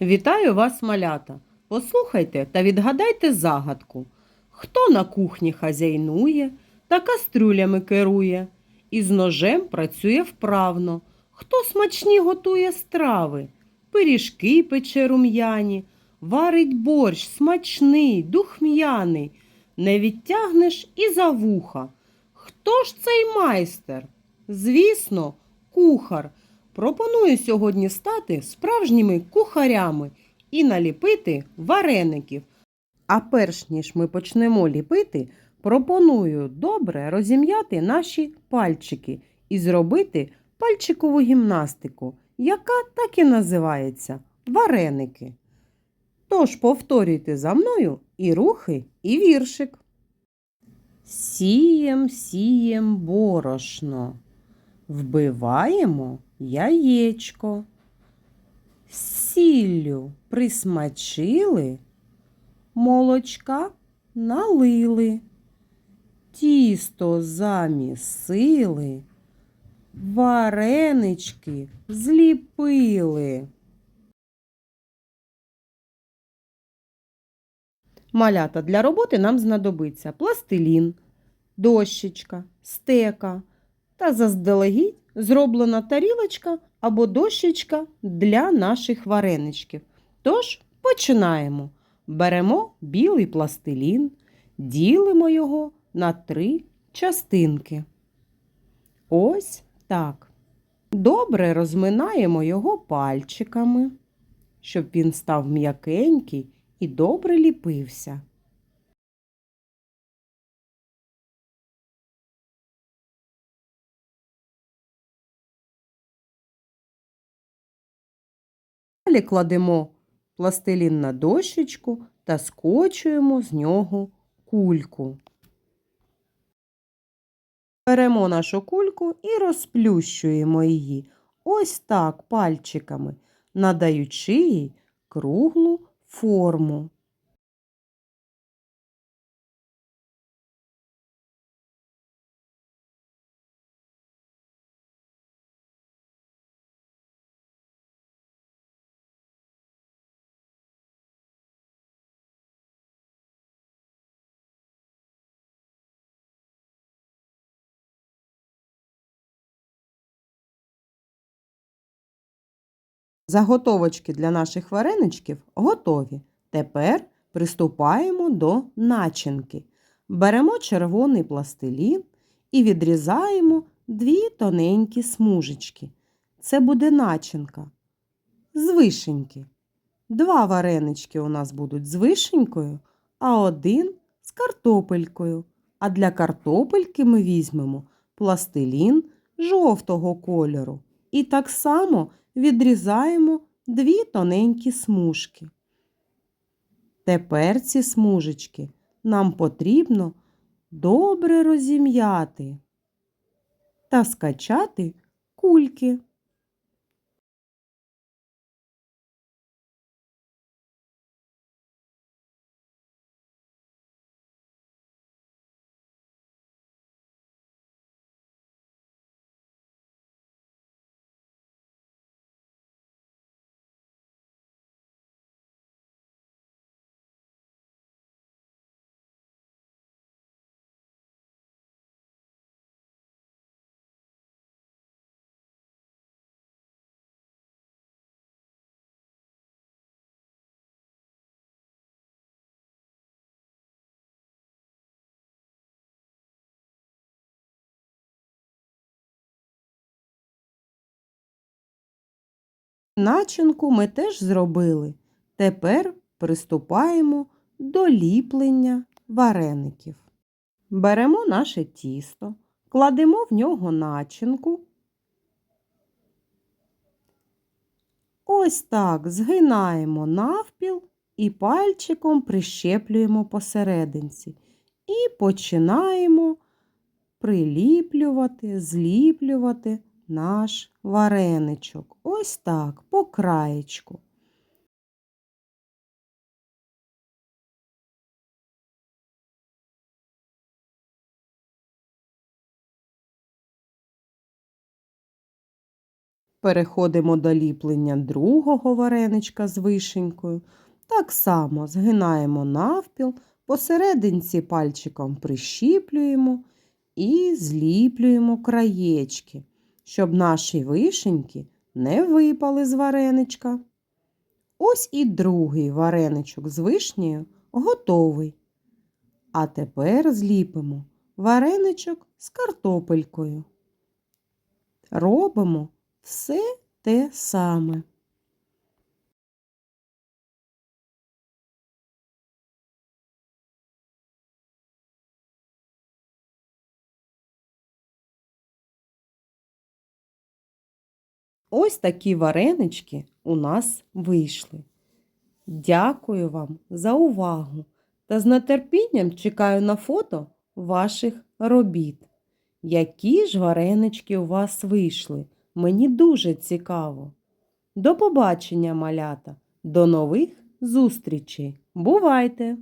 Вітаю вас, малята! Послухайте та відгадайте загадку. Хто на кухні хазяйнує та кастрюлями керує, і з ножем працює вправно, хто смачні готує страви, пиріжки пече рум'яні, варить борщ смачний, духм'яний, не відтягнеш і за вуха. Хто ж цей майстер? Звісно, кухар. Пропоную сьогодні стати справжніми кухарями і наліпити вареників. А перш ніж ми почнемо ліпити, пропоную добре розім'яти наші пальчики і зробити пальчикову гімнастику, яка так і називається вареники. Тож повторюйте за мною і рухи, і віршик. Сієм, сієм борошно. Вбиваємо яєчко. Сіллю присмачили, молочка налили, тісто замісили, варенички зліпили. Малята для роботи нам знадобиться пластилін, дощечка, стека та заздалегідь зроблена тарілочка або дощечка для наших вареничків. Тож починаємо. Беремо білий пластилін, ділимо його на три частинки. Ось так. Добре розминаємо його пальчиками, щоб він став м'якенький і добре ліпився. Далі кладемо пластилін на дощечку та скочуємо з нього кульку. Беремо нашу кульку і розплющуємо її ось так пальчиками, надаючи їй круглу форму. Заготовочки для наших вареничків готові. Тепер приступаємо до начинки. Беремо червоний пластилін і відрізаємо дві тоненькі смужечки. Це буде начинка з вишеньки. Два варенички у нас будуть з вишенькою, а один з картопелькою. А для картопельки ми візьмемо пластилін жовтого кольору. І так само відрізаємо дві тоненькі смужки. Тепер ці смужечки нам потрібно добре розім'яти та скачати кульки. Начинку ми теж зробили. Тепер приступаємо до ліплення вареників. Беремо наше тісто, кладемо в нього начинку. Ось так згинаємо навпіл і пальчиком прищеплюємо посерединці. І починаємо приліплювати, зліплювати наш вареничок. Ось так, по краєчку. Переходимо до ліплення другого вареничка з вишенькою. Так само згинаємо навпіл, посерединці пальчиком прищіплюємо і зліплюємо краєчки, щоб наші вишеньки не випали з вареничка. Ось і другий вареничок з вишнею готовий. А тепер зліпимо вареничок з картопелькою. Робимо все те саме. Ось такі варенички у нас вийшли. Дякую вам за увагу та з нетерпінням чекаю на фото ваших робіт. Які ж варенички у вас вийшли? Мені дуже цікаво. До побачення, малята, до нових зустрічей. Бувайте!